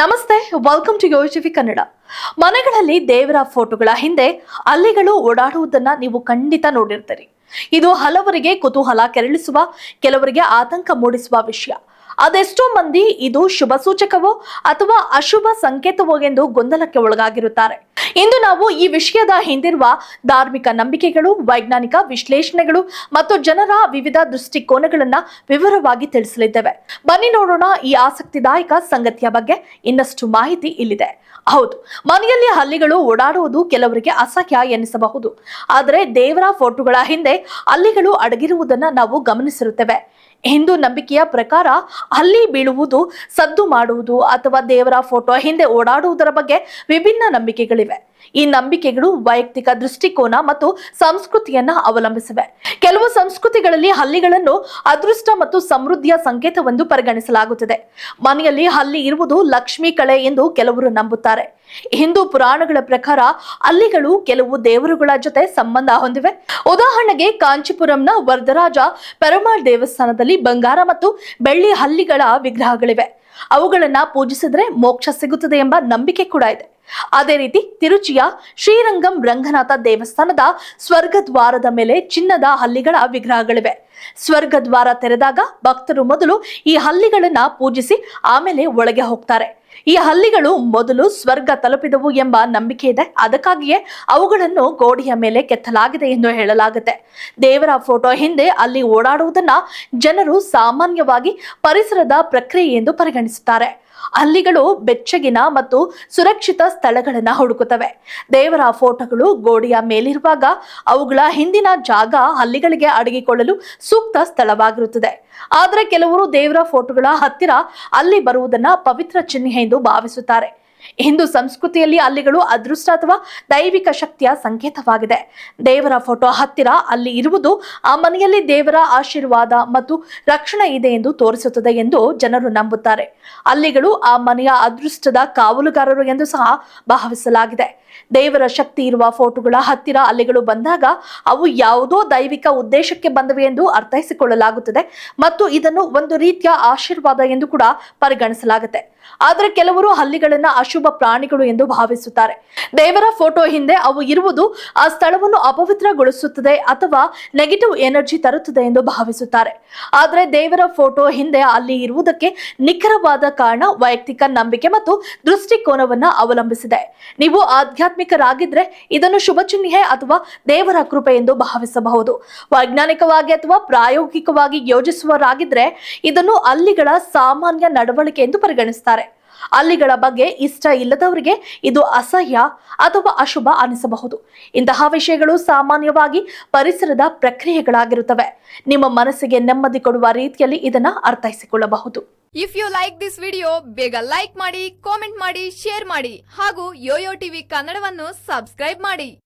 ನಮಸ್ತೆ welcome to ಯೋಚಿವಿ Kannada ಮನೆಗಳಲ್ಲಿ ದೇವರ ಫೋಟೋಗಳ ಹಿಂದೆ ಅಲ್ಲಿಗಳು ಓಡಾಡುವುದನ್ನ ನೀವು ಖಂಡಿತ ನೋಡಿರ್ತೀರಿ. ಇದು ಹಲವರಿಗೆ ಕುತೂಹಲ ಕೆರಳಿಸುವ, ಕೆಲವರಿಗೆ ಆತಂಕ ಮೂಡಿಸುವ ವಿಷಯ. ಅದೆಷ್ಟೋ ಮಂದಿ ಇದು ಶುಭ ಸೂಚಕವೋ ಅಥವಾ ಅಶುಭ ಸಂಕೇತವೋ ಎಂದು ಗೊಂದಲಕ್ಕೆ ಒಳಗಾಗಿರುತ್ತಾರೆ. ಇಂದು ನಾವು ಈ ವಿಷಯದ ಹಿಂದಿರುವ ಧಾರ್ಮಿಕ ನಂಬಿಕೆಗಳು, ವೈಜ್ಞಾನಿಕ ವಿಶ್ಲೇಷಣೆಗಳು ಮತ್ತು ಜನರ ವಿವಿಧ ದೃಷ್ಟಿಕೋನಗಳನ್ನ ವಿವರವಾಗಿ ತಿಳಿಸಲಿದ್ದೇವೆ. ಬನ್ನಿ ನೋಡೋಣ ಈ ಆಸಕ್ತಿದಾಯಕ ಸಂಗತಿಯ ಬಗ್ಗೆ ಇನ್ನಷ್ಟು ಮಾಹಿತಿ ಇಲ್ಲಿದೆ. ಹೌದು, ಮನೆಯಲ್ಲಿ ಹಲ್ಲಿಗಳು ಓಡಾಡುವುದು ಕೆಲವರಿಗೆ ಅಸಹ್ಯ ಎನಿಸಬಹುದು. ಆದರೆ ದೇವರ ಫೋಟೋಗಳ ಹಿಂದೆ ಹಲ್ಲಿಗಳು ಅಡಗಿರುವುದನ್ನ ನಾವು ಗಮನಿಸಿರುತ್ತೇವೆ. ಹಿಂದೂ ನಂಬಿಕೆಯ ಪ್ರಕಾರ ಅಲ್ಲಿ ಬೀಳುವುದು, ಸದ್ದು ಮಾಡುವುದು ಅಥವಾ ದೇವರ ಫೋಟೋ ಹಿಂದೆ ಓಡಾಡುವುದರ ಬಗ್ಗೆ ವಿಭಿನ್ನ ನಂಬಿಕೆಗಳಿವೆ. ಈ ನಂಬಿಕೆಗಳು ವೈಯಕ್ತಿಕ ದೃಷ್ಟಿಕೋನ ಮತ್ತು ಸಂಸ್ಕೃತಿಯನ್ನ ಅವಲಂಬಿಸಿವೆ. ಕೆಲವು ಸಂಸ್ಕೃತಿಗಳಲ್ಲಿ ಹಲ್ಲಿಗಳನ್ನು ಅದೃಷ್ಟ ಮತ್ತು ಸಮೃದ್ಧಿಯ ಸಂಕೇತವೆಂದು ಪರಿಗಣಿಸಲಾಗುತ್ತದೆ. ಮನೆಯಲ್ಲಿ ಹಲ್ಲಿ ಇರುವುದು ಲಕ್ಷ್ಮೀ ಕಳೆ ಎಂದು ಕೆಲವರು ನಂಬುತ್ತಾರೆ. ಹಿಂದೂ ಪುರಾಣಗಳ ಪ್ರಕಾರ ಅಲ್ಲಿಗಳು ಕೆಲವು ದೇವರುಗಳ ಜೊತೆ ಸಂಬಂಧ ಹೊಂದಿವೆ. ಉದಾಹರಣೆಗೆ ಕಾಂಚಿಪುರಂನ ವರದರಾಜ ಪೆರಮಾಳ್ ದೇವಸ್ಥಾನದಲ್ಲಿ ಬಂಗಾರ ಮತ್ತು ಬೆಳ್ಳಿ ಹಲ್ಲಿಗಳ ವಿಗ್ರಹಗಳಿವೆ. ಅವುಗಳನ್ನ ಪೂಜಿಸಿದ್ರೆ ಮೋಕ್ಷ ಸಿಗುತ್ತದೆ ಎಂಬ ನಂಬಿಕೆ ಕೂಡ ಇದೆ. ಅದೇ ರೀತಿ ತಿರುಚಿಯ ಶ್ರೀರಂಗಂ ರಂಗನಾಥ ದೇವಸ್ಥಾನದ ಸ್ವರ್ಗ ದ್ವಾರದ ಮೇಲೆ ಚಿನ್ನದ ಹಲ್ಲಿಗಳ ವಿಗ್ರಹಗಳಿವೆ. ಸ್ವರ್ಗದ್ವಾರ ತೆರೆದಾಗ ಭಕ್ತರು ಮೊದಲು ಈ ಹಲ್ಲಿಗಳನ್ನ ಪೂಜಿಸಿ ಆಮೇಲೆ ಒಳಗೆ ಹೋಗ್ತಾರೆ. ಈ ಹಲ್ಲಿಗಳು ಮೊದಲು ಸ್ವರ್ಗ ತಲುಪಿದವು ಎಂಬ ನಂಬಿಕೆ ಇದೆ. ಅದಕ್ಕಾಗಿಯೇ ಅವುಗಳನ್ನು ಗೋಡೆಯ ಮೇಲೆ ಕೆತ್ತಲಾಗಿದೆ ಎಂದು ಹೇಳಲಾಗುತ್ತೆ. ದೇವರ ಫೋಟೋ ಹಿಂದೆ ಅಲ್ಲಿ ಓಡಾಡುವುದನ್ನ ಜನರು ಸಾಮಾನ್ಯವಾಗಿ ಪರಿಸರದ ಪ್ರಕ್ರಿಯೆ ಎಂದು ಪರಿಗಣಿಸುತ್ತಾರೆ. ಹಲ್ಲಿಗಳು ಬೆಚ್ಚಗಿನ ಮತ್ತು ಸುರಕ್ಷಿತ ಸ್ಥಳಗಳನ್ನು ಹುಡುಕುತ್ತವೆ. ದೇವರ ಫೋಟೋಗಳು ಗೋಡೆಯ ಮೇಲಿರುವಾಗ ಅವುಗಳ ಹಿಂದಿನ ಜಾಗ ಹಲ್ಲಿಗಳಿಗೆ ಅಡಗಿಕೊಳ್ಳಲು ಸೂಕ್ತ ಸ್ಥಳವಾಗಿರುತ್ತದೆ. ಆದರೆ ಕೆಲವರು ದೇವರ ಫೋಟೋಗಳ ಹತ್ತಿರ ಅಲ್ಲಿ ಬರುವುದನ್ನ ಪವಿತ್ರ ಚಿಹ್ನೆ ಎಂದು ಭಾವಿಸುತ್ತಾರೆ. ಹಿಂದೂ ಸಂಸ್ಕೃತಿಯಲ್ಲಿ ಅಲ್ಲಿಗಳು ಅದೃಷ್ಟ ಅಥವಾ ದೈವಿಕ ಶಕ್ತಿಯ ಸಂಕೇತವಾಗಿದೆ. ದೇವರ ಫೋಟೋ ಹತ್ತಿರ ಅಲ್ಲಿ ಇರುವುದು ಆ ಮನೆಯಲ್ಲಿ ದೇವರ ಆಶೀರ್ವಾದ ಮತ್ತು ರಕ್ಷಣೆ ಇದೆ ಎಂದು ತೋರಿಸುತ್ತದೆ ಎಂದು ಜನರು ನಂಬುತ್ತಾರೆ. ಅಲ್ಲಿಗಳು ಆ ಮನೆಯ ಅದೃಷ್ಟದ ಕಾವಲುಗಾರರು ಎಂದು ಸಹ ಭಾವಿಸಲಾಗಿದೆ. ದೇವರ ಶಕ್ತಿ ಇರುವ ಫೋಟೋಗಳ ಹತ್ತಿರ ಅಲ್ಲಿಗಳು ಬಂದಾಗ ಅವು ಯಾವುದೋ ದೈವಿಕ ಉದ್ದೇಶಕ್ಕೆ ಬಂದವೆ ಎಂದು ಅರ್ಥೈಸಿಕೊಳ್ಳಲಾಗುತ್ತದೆ ಮತ್ತು ಇದನ್ನು ಒಂದು ರೀತಿಯ ಆಶೀರ್ವಾದ ಎಂದು ಕೂಡ ಪರಿಗಣಿಸಲಾಗುತ್ತೆ. ಆದರೆ ಕೆಲವರು ಹಲ್ಲಿಗಳನ್ನ ಅಶುಭ ಪ್ರಾಣಿಗಳು ಎಂದು ಭಾವಿಸುತ್ತಾರೆ. ದೇವರ ಫೋಟೋ ಹಿಂದೆ ಅವು ಇರುವುದು ಆ ಸ್ಥಳವನ್ನು ಅಪವಿತ್ರಗೊಳಿಸುತ್ತದೆ ಅಥವಾ ನೆಗೆಟಿವ್ ಎನರ್ಜಿ ತರುತ್ತದೆ ಎಂದು ಭಾವಿಸುತ್ತಾರೆ. ಆದರೆ ದೇವರ ಫೋಟೋ ಹಿಂದೆ ಅಲ್ಲಿ ಇರುವುದಕ್ಕೆ ನಿಖರವಾದ ಕಾರಣ ವೈಯಕ್ತಿಕ ನಂಬಿಕೆ ಮತ್ತು ದೃಷ್ಟಿಕೋನವನ್ನ ಅವಲಂಬಿಸಿದೆ. ನೀವು ಆಧ್ಯಾತ್ಮಿಕರಾಗಿದ್ರೆ ಇದನ್ನು ಶುಭ ಚಿಹ್ನೆ ಅಥವಾ ದೇವರ ಕೃಪೆ ಎಂದು ಭಾವಿಸಬಹುದು. ವೈಜ್ಞಾನಿಕವಾಗಿ ಅಥವಾ ಪ್ರಾಯೋಗಿಕವಾಗಿ ಯೋಜಿಸುವರಾಗಿದ್ರೆ ಇದನ್ನು ಅಲ್ಲಿಗಳ ಸಾಮಾನ್ಯ ನಡವಳಿಕೆ ಎಂದು ಪರಿಗಣಿಸುತ್ತಾರೆ ಅಲ್ಲಿಗಳ ಬಗ್ಗೆ ಇಷ್ಟ ಇಲ್ಲದವರಿಗೆ ಇದು ಅಸಹ್ಯ ಅಥವಾ ಅಶುಭ ಅನಿಸಬಹುದು. ಇಂತಹ ವಿಷಯಗಳು ಸಾಮಾನ್ಯವಾಗಿ ಪರಿಸರದ ಪ್ರಕ್ರಿಯೆಗಳಾಗಿರುತ್ತವೆ. ನಿಮ್ಮ ಮನಸ್ಸಿಗೆ ನೆಮ್ಮದಿ ಕೊಡುವ ರೀತಿಯಲ್ಲಿ ಇದನ್ನ ಅರ್ಥೈಸಿಕೊಳ್ಳಬಹುದು. If you like this video ಬೇಗ ಲೈಕ್ ಮಾಡಿ ಕಾಮೆಂಟ್ ಮಾಡಿ ಶೇರ್ ಮಾಡಿ ಹಾಗೂ ಯೋಯೋ ಟಿವಿ ಕನ್ನಡವನ್ನು ಸಬ್ಸ್ಕ್ರೈಬ್ ಮಾಡಿ.